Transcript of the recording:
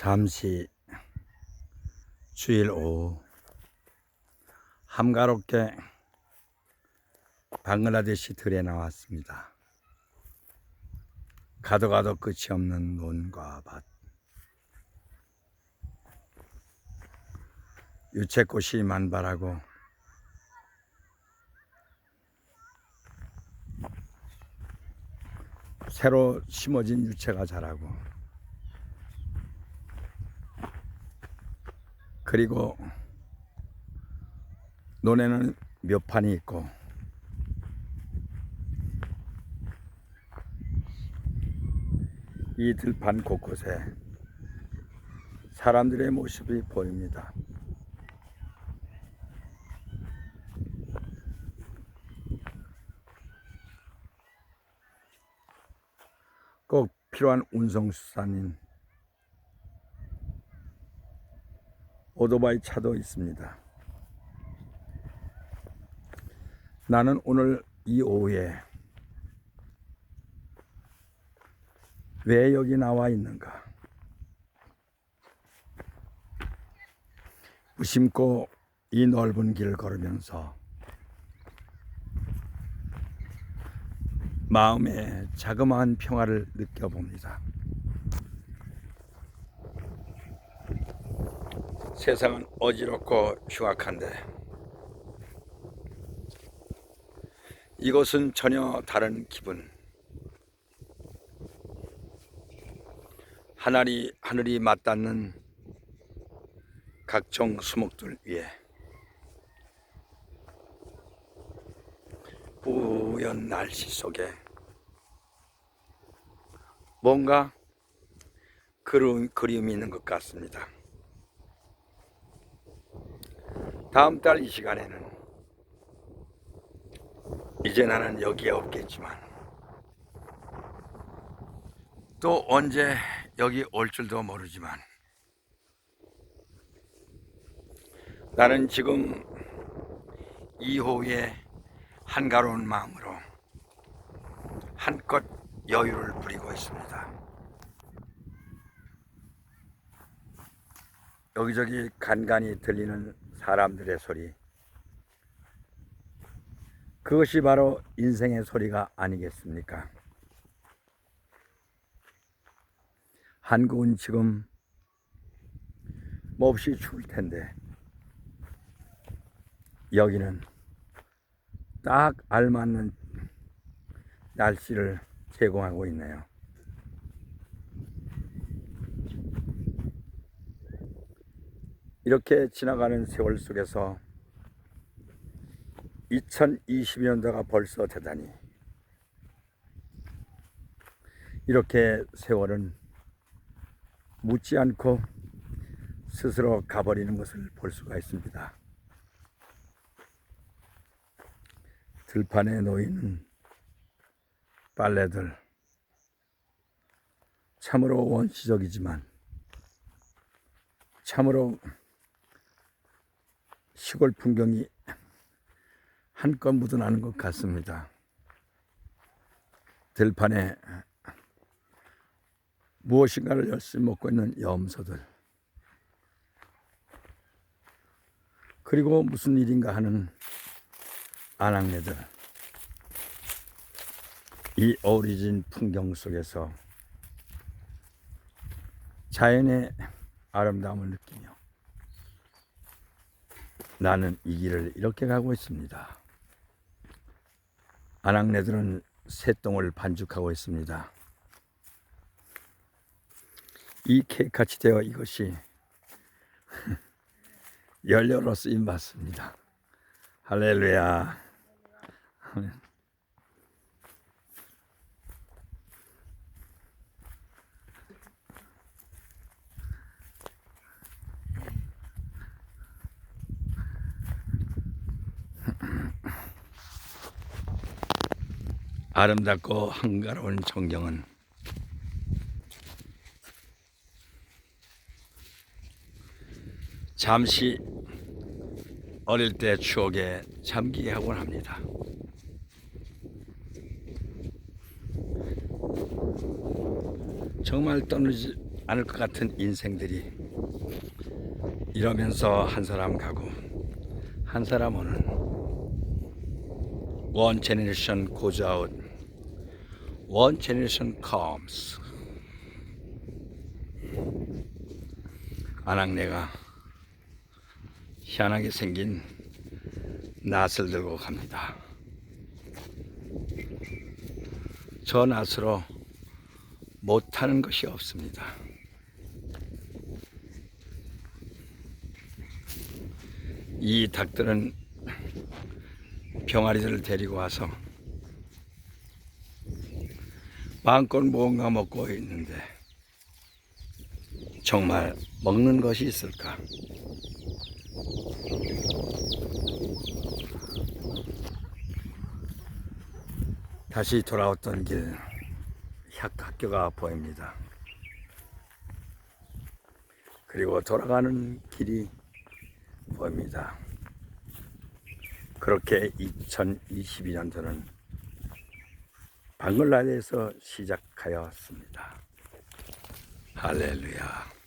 잠시 주일 오후 함가롭게 방글라데시 들에 나왔습니다. 가도 가도 끝이 없는 논과 밭. 유채꽃이 만발하고 새로 심어진 유채가 자라고 그리고 논에는 몇 판이 있고 이 들판 곳곳에 사람들의 모습이 보입니다. 꼭 필요한 운송수단인 오토바이 차도 있습니다. 나는 오늘 이 오후에 왜 여기 나와 있는가? 무심코 이 넓은 길을 걸으면서 마음의 자그마한 평화를 느껴봅니다. 세상은 어지럽고 흉악한데 이곳은 전혀 다른 기분. 하늘이 하늘이 맞닿는 각종 수목들 위에 우연 날씨 속에 뭔가 그리움, 그리움이 있는 것 같습니다. 다음 달 이 시간에는 이제 나는 여기에 없겠지만 또 언제 여기 올 줄도 모르지만 나는 지금 이호의 한가로운 마음으로 한껏 여유를 부리고 있습니다. 여기저기 간간히 들리는 사람들의 소리. 그것이 바로 인생의 소리가 아니겠습니까? 한국은 지금 몹시 추울 텐데 여기는 딱 알맞는 날씨를 제공하고 있네요. 이렇게 지나가는 세월 속에서 2020년도가 벌써 되다니 이렇게 세월은 묻지 않고 스스로 가버리는 것을 볼 수가 있습니다. 들판에 놓이는 빨래들 참으로 원시적이지만 참으로 시골 풍경이 한껏 묻어나는 것 같습니다. 들판에 무엇인가를 열심히 먹고 있는 염소들 그리고 무슨 일인가 하는 아낙네들 이 어우러진 풍경 속에서 자연의 아름다움을 느끼며 나는 이 길을 이렇게 가고 있습니다. 아낙네들은 새똥을 반죽하고 있습니다. 이 케이크같이 되어 이것이 연료로 쓰임 받습니다. 할렐루야. 아름답고 한가로운 전경은 잠시 어릴 때 추억에 잠기게 하곤 합니다. 정말 떠나지 않을 것 같은 인생들이 이러면서 한 사람 가고 한 사람 오는 원 제네레이션 out one generation comes 아낙네가 희한하게 생긴 낫을 들고 갑니다. 저 낫으로 못하는 것이 없습니다. 이 닭들은 병아리들을 데리고 와서 마음껏 무언가 먹고 있는데 정말 먹는 것이 있을까? 다시 돌아왔던 길 학교가 보입니다. 그리고 돌아가는 길이 보입니다. 그렇게 2022년도는 방글라데에서 시작하였습니다. 할렐루야.